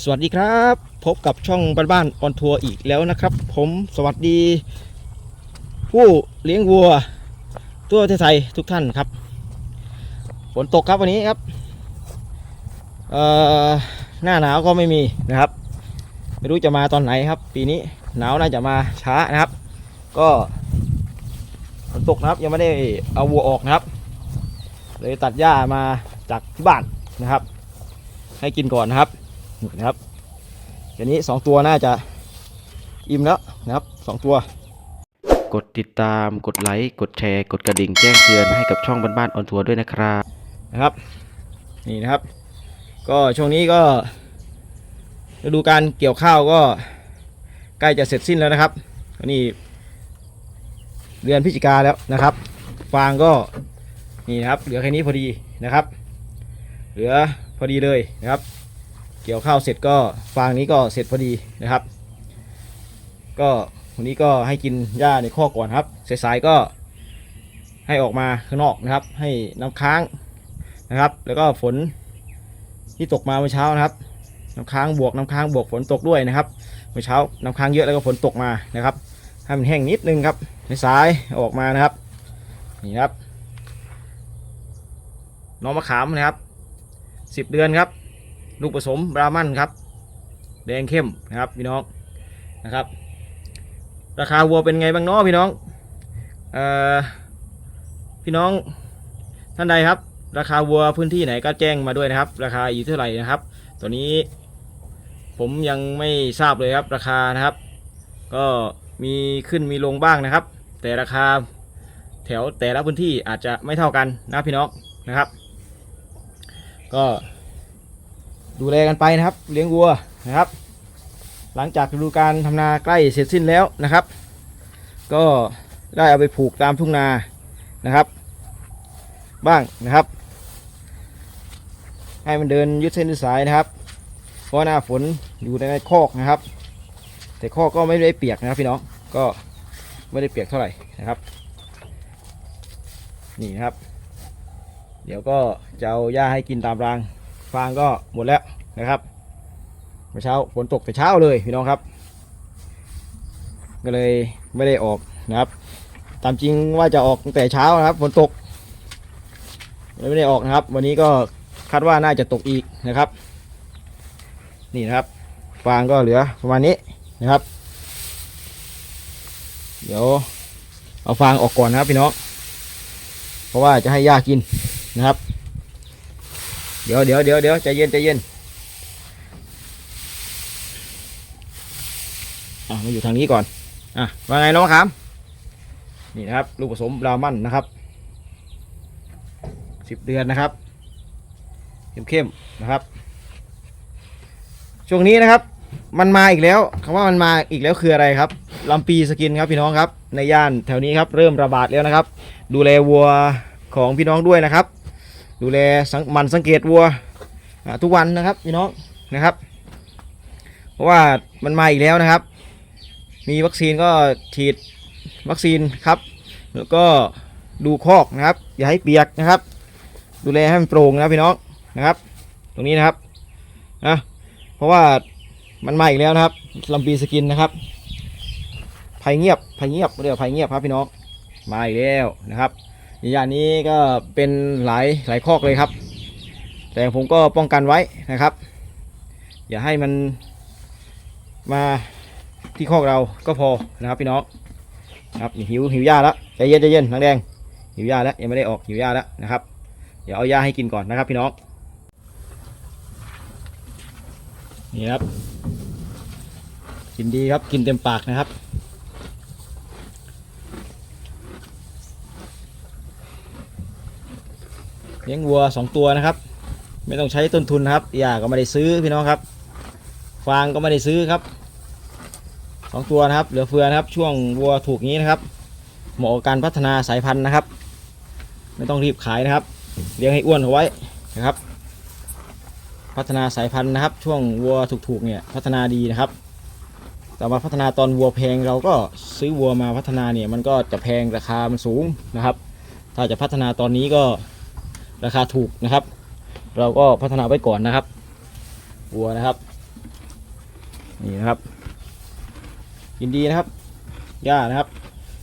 สวัสดีครับ พบกับช่องบ้านบ้านออนทัวร์อีกแล้วนะครับ ผมสวัสดี ผู้เลี้ยงวัว ทั่วประเทศไทยทุกท่านครับฝนตกครับวันนี้ครับเอ่อหน้าหนาวก็ไม่มีนะครับ ไม่รู้จะมาตอนไหนครับ ปีนี้หนาวน่าจะมาช้านะครับ ก็ฝนตกนะครับยังไม่ได้เอาวัวออกนะครับเลยตัดหญ้ามาจากที่บ้านนะครับ ให้กินก่อนนะครับ นี่นะครับแค่นี้สองตัวน่าจะอิ่มแล้วนะครับสองตัว กดติดตามกดไลค์กดแชร์กดกระดิ่งแจ้งเตือนให้กับช่องบ้านๆออนทัวร์ด้วยนะครับนะครับ นี่นะครับ ก็ช่วงนี้ก็ฤดูการเกี่ยวข้าวก็ใกล้จะเสร็จสิ้นแล้วนะครับก็นี่เดือนพฤศจิกาแล้วนะครับฟางก็นี่นะครับ เหลือแค่นี้พอดีนะครับ เหลือพอดีเลยนะครับ เกี่ยวข้าวเสร็จก็ฟางนี้ก็เสร็จพอดีนะครับ ก็วันนี้ก็ให้กินหญ้าในข้อก่อนครับสายๆก็ให้ออกมาข้างนอกนะครับ ให้น้ำค้างนะครับ แล้วก็ฝนที่ตกมาเมื่อเช้านะครับน้ำค้างบวกน้ำค้างบวกฝนตกด้วยนะครับเมื่อเช้าน้ำค้างเยอะแล้วก็ฝนตกมานะครับให้มันแห้งนิดนึงครับสายอออกมานะครับนี่ครับน้องมะขามนะครับสิบเดือนครับ ลูกผสมบรามันครับ แดงเข้มนะครับพี่น้องนะครับ ราคาวัวเป็นไงบ้างเนาะพี่น้องเอ่อพี่น้องท่านใดครับ ราคาวัวพื้นที่ไหนก็แจ้งมาด้วยนะครับ ราคาอยู่เท่าไหร่นะครับ ตัวนี้ผมยังไม่ทราบเลยครับราคานะครับ ก็มีขึ้นมีลงบ้างนะครับ แต่ราคาแถวแต่ละพื้นที่อาจจะไม่เท่ากันนะพี่น้องนะครับ ก็ ดูแลกันไปนะครับ เลี้ยงวัวนะครับ หลังจากฤดูการทำนาใกล้เสร็จสิ้นแล้วนะครับ ก็ได้เอาไปผูกตามทุ่งนานะครับ บ้างนะครับ ให้มันเดินยืดเส้นยืดสายนะครับ เพราะหน้าฝนอยู่ในคอกนะครับ แต่คอกก็ไม่ได้เปียกนะครับพี่น้องก็ไม่ได้เปียกเท่าไหร่นะครับ นี่นะครับ เดี๋ยวก็จะเอาหญ้าให้กินตามราง ฟางก็หมดแล้วนะครับเมื่อเช้าฝนตกแต่เช้าเลยพี่น้องครับ ก็เลยไม่ได้ออกนะครับ ตามจริงว่าจะออกตั้งแต่เช้านะครับฝนตกเลยไม่ได้ออกนะครับ วันนี้ก็คาดว่าน่าจะตกอีกนะครับ นี่นะครับ ฟางก็เหลือประมาณนี้นะครับ เดี๋ยวเอาฟางออกก่อนนะครับพี่น้องเพราะว่าจะให้ยากินนะครับ เดี๋ยวเดี๋ยวเดี๋ยวเดี๋ยวใจเย็นใจเย็นอะมาอยู่ทางนี้ก่อนอะว่าไงน้องมะขามนี่นะครับลูกผสมบรามันนะครับสิบเดือนนะครับ เข้มๆนะครับ ช่วงนี้นะครับ มันมาอีกแล้วคำว่ามันมาอีกแล้วคืออะไรครับลำปีสกินครับพี่น้องครับ ในย่านแถวนี้ครับเริ่มระบาดแล้วนะครับ ดูแลวัวของพี่น้องด้วยนะครับ ดูแลสังมันสังเกตวัวทุกวันนะครับพี่น้องนะครับ เพราะว่ามันมาอีกแล้วนะครับ มีวัคซีนก็ฉีดวัคซีนครับ แล้วก็ดูคอกนะครับ อย่าให้เปียกนะครับ ดูแลให้มันโปร่งนะพี่น้องนะครับ ตรงนี้นะครับนะเพราะว่ามันมาอีกแล้วนะครับลำปีสกินนะครับภัยเงียบภัยเงียบเรียกว่าภัยเงียบครับพี่น้องมาอีกแล้วนะครับ ย่างนี้ก็เป็นหลายหลายคอกเลยครับ แต่ผมก็ป้องกันไว้นะครับ อย่าให้มันมาที่คอกเราก็พอนะครับพี่น้องครับหิวหิวหญ้าแล้วใจเย็นใจเย็นนางแดงหิวหญ้าแล้วยังไม่ได้ออกหิวหญ้าแล้วนะครับ เดี๋ยวเอาหญ้าให้กินก่อนนะครับพี่น้องนี่ครับกินดีครับกินเต็มปากนะครับ เลี้ยงวัวสองตัวนะครับ ไม่ต้องใช้ต้นทุนนะครับหญ้าก็ไม่ได้ซื้อพี่น้องครับ ฟางก็ไม่ได้ซื้อครับสองตัวนะครับ เหลือเฟือนะครับ ช่วงวัวถูกนี้นะครับ เหมาะกับการพัฒนาสายพันธุ์นะครับ ไม่ต้องรีบขายนะครับ เลี้ยงให้อ้วนเอาไว้นะครับ พัฒนาสายพันธุ์นะครับ ช่วงวัวถูกๆเนี่ยพัฒนาดีนะครับแต่มาพัฒนาตอนวัวแพงเราก็ซื้อวัวมาพัฒนาเนี่ยมันก็จะแพงราคามันสูงนะครับ ถ้าจะพัฒนาตอนนี้ก็ ราคาถูกนะครับ เราก็พัฒนาไว้ก่อนนะครับวัวนะครับ นี่นะครับ ยินดีนะครับหญ้านะครับ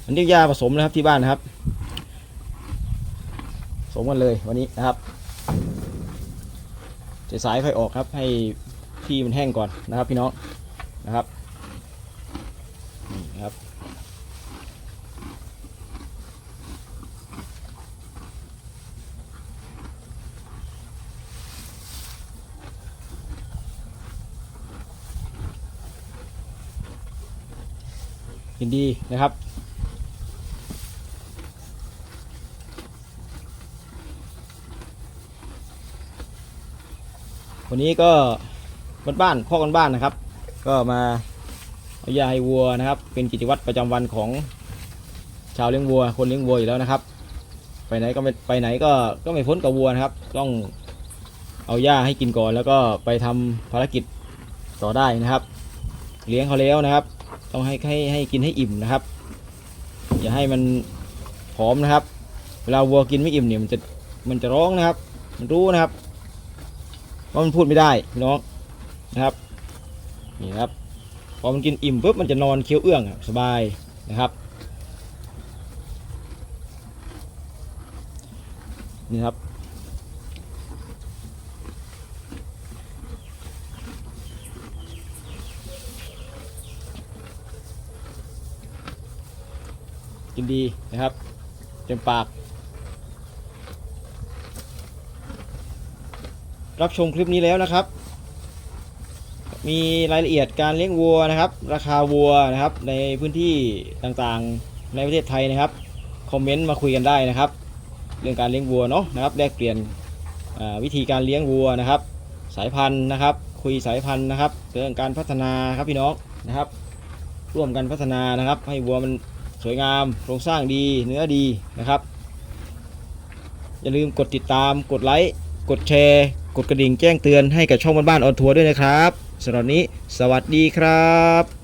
อันนี้หญ้าผสมนะครับที่บ้านนะครับผสมกันเลยวันนี้นะครับจะสายค่อยออกครับ ให้ที่มันแห้งก่อนนะครับ พี่น้องนะครับนี่นะครับ ยินดีนะครับ วันนี้ก็บ้านบ้านๆข้อกันบ้านนะครับ ก็มาเอายาให้วัวนะครับ เป็นกิจวัตรประจำวันของชาวเลี้ยงวัว คนเลี้ยงวัวอยู่แล้วนะครับ ไปไหนก็ไม่ไปไหนก็ก็ไม่พ้นกับวัวนะครับ ต้องเอาหญ้าให้กินก่อนแล้วก็ไปทำภารกิจต่อได้นะครับ เลี้ยงเขาแล้วนะครับ ต้องให้ให้ให้กินให้อิ่มนะครับ อย่าให้มันผอมนะครับ เวลาวัวกินไม่อิ่มเนี่ยมันจะมันจะร้องนะครับ มันรู้นะครับว่ามันพูดไม่ได้พี่น้องนะครับนี่ครับพอมันกินอิ่มปุ๊บมันจะนอนเคี้ยวเอื้องสบายนะครับนี่ครับ กินดีนะครับ เต็มปาก รับชมคลิปนี้แล้วนะครับ มีรายละเอียดการเลี้ยงวัวนะครับ ราคาวัวนะครับ ในพื้นที่ต่างๆในประเทศไทยนะครับ คอมเมนต์มาคุยกันได้นะครับ เรื่องการเลี้ยงวัวเนาะนะครับแลกเปลี่ยนวิธีการเลี้ยงวัวนะครับ สายพันธุ์นะครับ คุยสายพันธุ์นะครับ เรื่องการพัฒนาครับพี่น้องนะครับ ร่วมกันพัฒนานะครับ ให้วัวมัน สวยงามโครงสร้างดีเนื้อดีนะครับ อย่าลืมกดติดตามกดไลค์กดแชร์ กดกระดิ่งแจ้งเตือนให้กับช่องบ้านๆออนทัวร์ด้วยนะครับสำหรับนี้ สวัสดีครับ